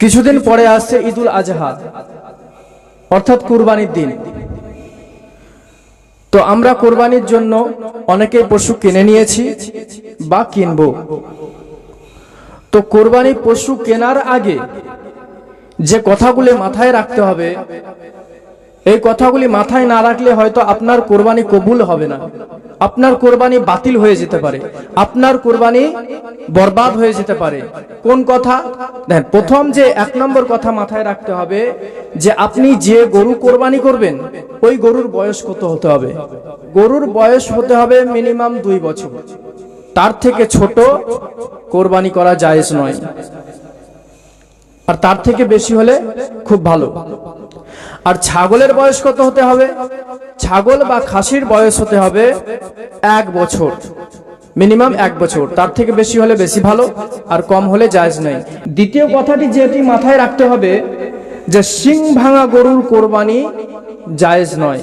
কিছুদিন পরে আসছে ঈদুল আজহা, অর্থাৎ কুরবানির দিন। তো আমরা কোরবানির জন্য অনেকেই পশু কিনে নিয়েছি বা কিনব। তো কোরবানি পশু কেনার আগে যে কথাগুলো মাথায় রাখতে হবে এই কথাগুলি মাথায় না রাখলে হয়তো আপনার কোরবানি কবুল হবে না। আপনার কোরবানি বাতিল হয়ে যেতে পারে। আপনার কোরবানি বরবাদ হয়ে যেতে পারে। কোন কথা? দেখেন, প্রথম যে এক নম্বর কথা মাথায় রাখতে হবে যে আপনি যে গরু কোরবানি করবেন, ওই গরুর বয়স কত হতে হবে? গরুর বয়স হতে হবে মিনিমাম দুই বছর। তার থেকে ছোট কোরবানি করা জায়েজ নয়। আর তার থেকে বেশি হলে খুব ভালো। আর ছাগলের বয়স কত হতে হবে? ছাগল বা খাসির বয়স হতে হবে এক বছর। মিনিমাম এক বছর। তার থেকে বেশি হলে বেশি ভালো, আর কম হলে জায়েজ নেই। দ্বিতীয় কথাটি যেটি মাথায় রাখতে হবে, যে শিং ভাঙা গরুর কোরবানি জায়েজ নয়।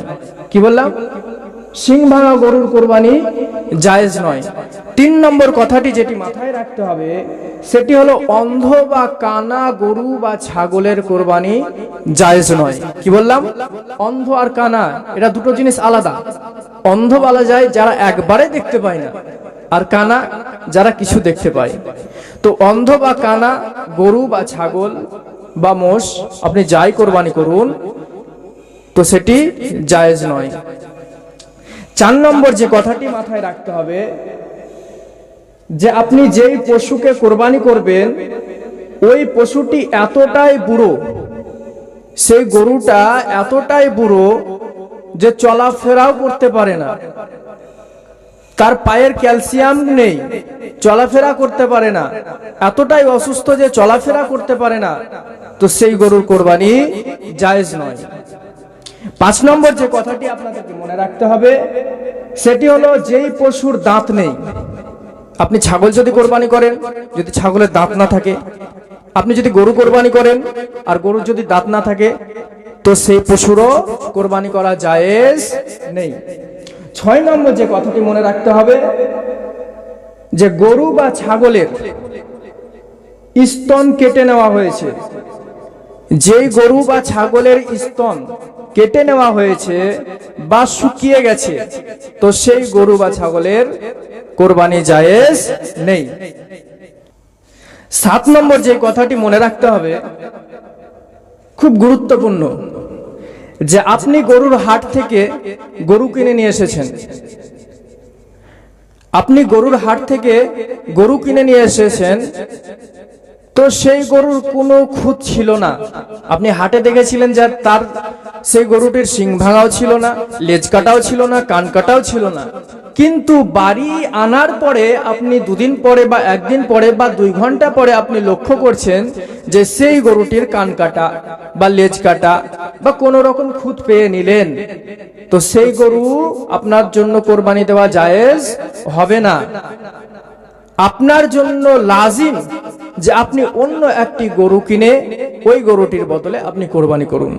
কি বললাম? শিং ভাঙা গরুর কোরবানি জায়েজ নয়। তিন নম্বর কথাটি যেটি মাথায় রাখতে হবে, সেটি হলো অন্ধ বা কানা গরু বা ছাগলের কোরবানি জায়েজ নয়। কি বললাম? অন্ধ আর কানা, এটা দুটো জিনিস আলাদা। অন্ধ বলা যায় যারা একবারে দেখতে পায় না, আর কানা যারা কিছু দেখতে পায়। তো অন্ধ বা কানা, গরু বা ছাগল বা মোষ, আপনি যাই কোরবানি করুন, তো সেটি জায়েজ নয়। চার নম্বর যে কথাটি মাথায় রাখতে হবে যে আপনি যেই পশুকে কোরবানি করবেন, ওই পশুটি এতটাই বুড়ো, সেই গরুটা এতটাই বুড়ো যে চলাফেরাও করতে পারে না। তার পায়ের ক্যালসিয়াম নেই, চলাফেরা করতে পারে না। এতটাই অসুস্থ যে চলাফেরা করতে পারে না, তো সেই গরুর কোরবানি জায়েজ নয়। পাঁচ নম্বর যে কথাটি আপনাদেরকে মনে রাখতে হবে, সেটি হলো যেই পশুর দাঁত নেই আপনি ছাগল যদি কোরবানি করেন, যদি ছাগলের দাঁত না থাকে, আপনি যদি গরু কোরবানি করেন, আর গরুর যদি দাঁত না থাকে, তো সেই পশুরও কোরবানি করা জায়েজ নেই। ছয় নম্বর যে কথাটি মনে রাখতে হবে, যে গরু বা ছাগলের স্তন কেটে নেওয়া হয়েছে। যেই গরু বা ছাগলের স্তন কেটে নেওয়া হয়েছে বা শুকিয়ে গেছে, তো সেই গরু বা ছাগলের কোরবানি জায়েজ নেই। সাত নম্বর যে কথাটি মনে রাখতে হবে, খুব গুরুত্বপূর্ণ, যে আপনি গরুর হাট থেকে গরু কিনে নিয়ে এসেছেন। আপনি গরুর হাট থেকে গরু কিনে নিয়ে এসেছেন, তো সেই গরুর কোনো খুঁত ছিল না। আপনি হাটে দেখেছিলেন যে তার সেই গরুটির শিং ভাঙাও ছিল না লেজ কাটাও ছিল না কান কাটাও ছিল না। কিন্তু বাড়ি আনার পরে আপনি দুদিন পরে বা একদিন পরে বা দুই ঘণ্টা পরে আপনি লক্ষ্য করছেন যে সেই গরুটির কান কাটা বা লেজ কাটা বা কোনো রকম খুঁত পেয়ে নিলেন। তো সেই গরু আপনার জন্য কোরবানি দেওয়া জায়েজ হবে না। আপনার জন্য লাজিম যে আপনি অন্য একটি গরু কিনে ওই গরুটির বদলে আপনি কোরবানি করুন।